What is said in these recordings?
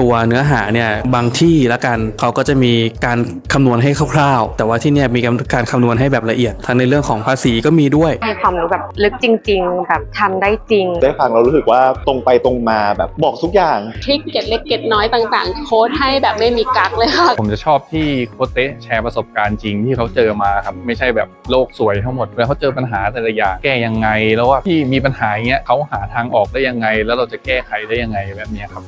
ตัวเนื้อหาเนี่ยบางที่ละกันเขาก็จะมีการคำนวณให้คร่าวๆ แต่ว่าที่เนี่ยมีการคำนวณให้แบบละเอียด ทั้งในเรื่องของภาษีก็มีด้วยให้ความรู้แบบลึกจริง ๆ แบบทำได้จริง ได้ฟังเรารู้สึกว่าตรงไปตรงมาแบบบอกทุกอย่างทริคเก็ตเล็กเก็ตน้อยต่างๆ โค้ดให้แบบไม่มีกักเลยค่ะ ผมจะชอบที่โคชเต้แชร์ประสบการณ์จริงที่เขาเจอมาครับไม่ใช่แบบโลกสวยทั้งหมดแล้วเขาเจอปัญหาแต่ละอย่างแก้ยังไง แล้วว่าที่มีปัญหาอย่างเงี้ยเขาหาทางออกได้ยังไง แล้วเราจะแก้ไขได้ยังไงแบบเนี้ยครับ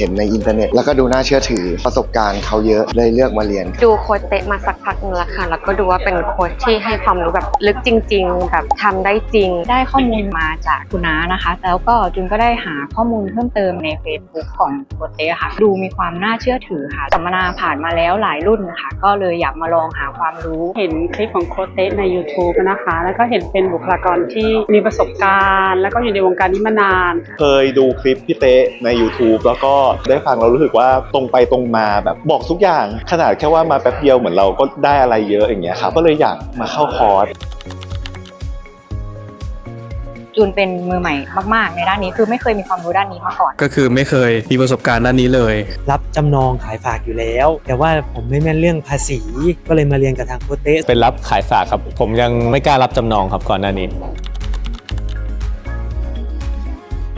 เห็นในอินเทอร์เน็ต แล้วก็ดูน่าเชื่อถือประสบการณ์เขาเยอะเลยเลือกมาเรียนดูโค้ชเตะมาสักพักหนึงแล้วค่ะ แล้วก็ดูว่าเป็นโค้ชที่ให้ความรู้แบบลึกจริง ๆ แบบทำได้จริง ได้ข้อมูลมาจากคุณน้านะคะ แล้วก็จุนก็ได้หาข้อมูลเพิ่มเติมใน Facebook ของโคเต้ค่ะ ดูมีความน่าเชื่อถือค่ะ สัมมนาผ่านมาแล้วหลายรุ่นค่ะก็เลยอยากมาลองหาความรู้ เห็นคลิปของโค้ดเต้ใน YouTube นะคะ แล้วก็เห็นเป็นบุคลากรที่มีประสบการณ์ แล้วก็อยู่ในวงการนี้มานาน เคยดูคลิปพี่เต๊ะใน YouTube แล้วก็ได้ฟังเรารู้สึกว่าตรงไปตรงมาแบบบอกทุกอย่าง ขนาดแค่ว่ามาแป๊บเดียวเหมือนเราก็ได้อะไรเยอะอย่างเงี้ยครับก็เลยอยากมาเข้าคอร์สจุนเป็นมือใหม่มาก ๆ ในด้านนี้คือไม่เคยมีความรู้ด้านนี้มาก่อน ก็คือไม่เคยมีประสบการณ์ด้านนี้เลย รับจำนองขายฝากอยู่แล้ว แต่ว่าผมไม่แม่นเรื่องภาษี ก็เลยมาเรียนกับทางโคชเต้เป็นรับขายฝากครับ ผมยังไม่กล้ารับจำนองครับก่อนหน้านี้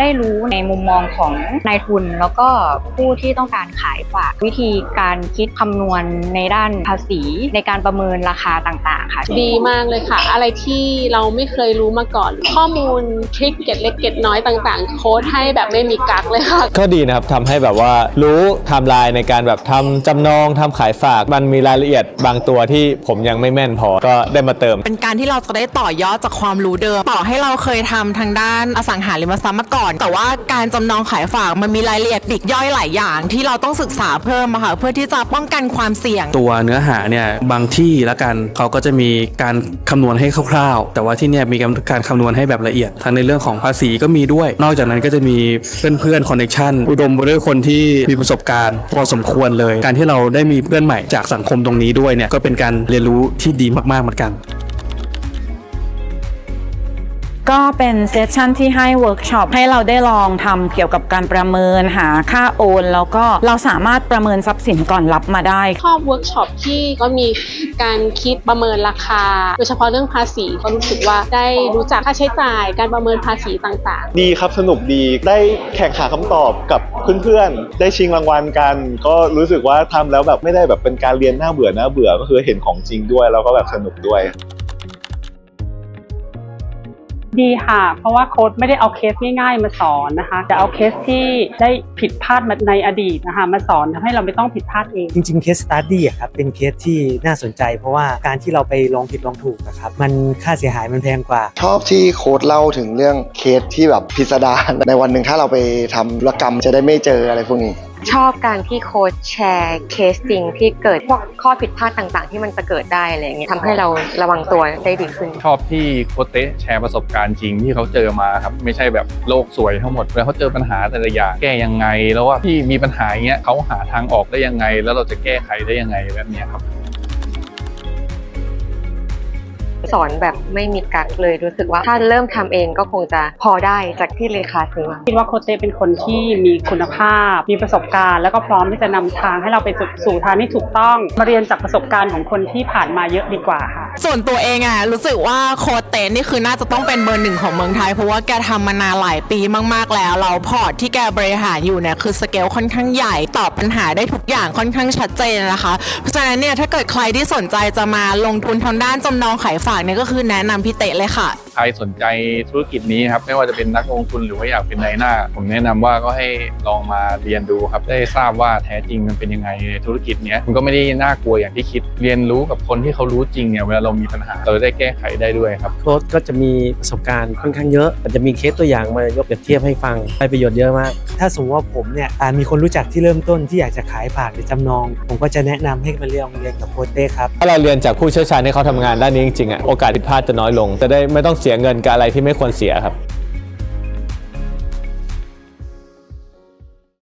ได้รู้ในมุมมองของนายทุน แล้วก็ผู้ที่ต้องการขายฝากวิธีการคิดคำนวณในด้านภาษีในการประเมินราคาต่างๆ ค่ะ ดีมากเลยค่ะ อะไรที่เราไม่เคยรู้มาก่อน ข้อมูลทริคเก็ตเล็กเก็ตน้อยต่างๆ โค้ดให้แบบไม่มีกักเลยค่ะ ก็ดีนะครับทำให้แบบว่ารู้ไทม์ไลน์ในการแบบทำจำนองทำขายฝาก มันมีรายละเอียดบางตัวที่ผมยังไม่แม่นพอก็ได้มาเติม เป็นการที่เราจะได้ต่อยอดจากความรู้เดิม ต่อให้เราเคยทำทางด้านอสังหาริมทรัพย์มาก่อนแต่ว่าการจำนองขายฝากมันมีรายละเอียดปลีกย่อยหลายอย่าง ที่เราต้องศึกษาเพิ่มอะค่ะเพื่อที่จะป้องกันความเสี่ยง ตัวเนื้อหาเนี่ยบางที่ละกันเขาก็จะมีการคำนวณให้คร่าวๆ แต่ว่าที่เนี่ยมีการคำนวณให้แบบละเอียดทั้งในเรื่องของภาษีก็มีด้วย นอกจากนั้นก็จะมีเพื่อนๆคอนเนคชันอุดมไปด้วยคนที่มีประสบการณ์พอสมควรเลย การที่เราได้มีเพื่อนใหม่จากสังคมตรงนี้ด้วยเนี่ยก็เป็นการเรียนรู้ที่ดีมากๆเหมือนกัน ก็เป็นเซสชั่นที่ให้เวิร์กช็อปให้เราได้ลองทำเกี่ยวกับการประเมินหาค่าโอน แล้วก็เราสามารถประเมินทรัพย์สินก่อนรับมาได้ชอบเวิร์กช็อปที่ก็มีการคิดประเมินราคา โดยเฉพาะเรื่องภาษีก็รู้สึกว่าได้รู้จักค่าใช้จ่ายการประเมินภาษีต่างๆ ดีครับสนุกดีได้แข่งหาคำตอบกับเพื่อนๆ ได้ชิงรางวัลกัน ก็รู้สึกว่าทำแล้วแบบไม่ได้แบบเป็นการเรียนหน้าเบื่อหน้าเบื่อก็คือเห็นของจริงด้วยแล้วก็แบบสนุกด้วย ดีค่ะ เพราะว่าโค้ดไม่ได้เอาเคสง่ายๆ มาสอนนะคะ จะเอาเคสที่ได้ผิดพลาดมาในอดีตนะคะมาสอนทำให้เราไม่ต้องผิดพลาดเอง จริงๆเคสสตัดดี้อะครับเป็นเคสที่น่าสนใจ เพราะว่าการที่เราไปลองผิดลองถูกอะครับมันค่าเสียหายมันแพงกว่า ชอบที่โค้ดเล่าถึงเรื่องเคสที่แบบพิสดารในวันหนึ่งถ้าเราไปทำธุรกรรมจะได้ไม่เจออะไรพวกนี้ ชอบการที่โค้ชแชร์เคสจริงที่เกิดพวกข้อผิดพลาดต่างๆ ที่มันจะเกิดได้อะไรเงี้ยทำให้เราระวังตัวได้ดีขึ้น ชอบที่โคชเต้แชร์ประสบการณ์จริงที่เขาเจอมาครับไม่ใช่แบบโลกสวยทั้งหมดแล้วเขาเจอปัญหาแต่ละอย่างแก้ยังไง แล้วว่าที่มีปัญหาเงี้ยเขาหาทางออกได้ยังไง แล้วเราจะแก้ไขได้ยังไงแบบเนี้ยครับ สอนแบบไม่มีกักเลยรู้สึกว่าถ้าเริ่มทำเองก็คงจะพอได้จากที่เลขาซื้อมาคิดว่าโคเต้เป็นคนที่มีคุณภาพ มีประสบการณ์ แล้วก็พร้อมที่จะนำทางให้เราไปสู่ทางที่ถูกต้องมาเรียนจากประสบการณ์ของคนที่ผ่านมาเยอะดีกว่าค่ะ ส่วนตัวเองอะรู้สึกว่าโค้ดเต้นี่คือน่าจะต้องเป็นเบอร์หนึ่งของเมืองไทย เพราะว่าแกทำมานานหลายปีมาก ๆ แล้ว เราพอร์ตที่แกบริหารอยู่เนี่ยคือสเกลค่อนข้างใหญ่ตอบปัญหาได้ทุกอย่างค่อนข้างชัดเจนนะคะ เพราะฉะนั้นเนี่ยถ้าเกิดใครที่สนใจจะมาลงทุนทางด้านจำนองขายฝากเนี่ยก็คือแนะนำพี่เตะเลยค่ะใครสนใจธุรกิจนี้ครับไม่ว่าจะเป็นนักลงทุนหรือว่าอยากเป็นนายหน้า ผมแนะนำว่าก็ให้ลองมาเรียนดูครับได้ทราบว่าแท้จริงมันเป็นยังไงในธุรกิจเนี้ยมันก็ไม่ได้น่ากลัวอย่างที่คิด เรียนรู้กับคนที่เขารู้จริงเนี่ยเวลาเรามีปัญหาเราจะได้แก้ไขได้ด้วยครับโค้ชก็จะมีประสบการณ์ค่อนข้างเยอะมันจะมีเคสตัวอย่างมายกเปรียบเทียบให้ฟังได้ประโยชน์เยอะมากถ้าสมมติว่าผมเนี่ยอ่ามีคนรู้จักที่เริ่มต้นที่อยากจะขายฝากหรือจำนอง ผมก็จะแนะนำให้มาเรียนเรียนกับโค้ชเต้ครับถ้าเราเรียนจากผู้เชี่ยวชาญที่เขาทำงานด้านนี้จริงๆอะโอกาสผิดพลาดจะน้อยลงจะได้ไม่ต้องเสียเงินกับอะไรที่ไม่ควรเสียครับ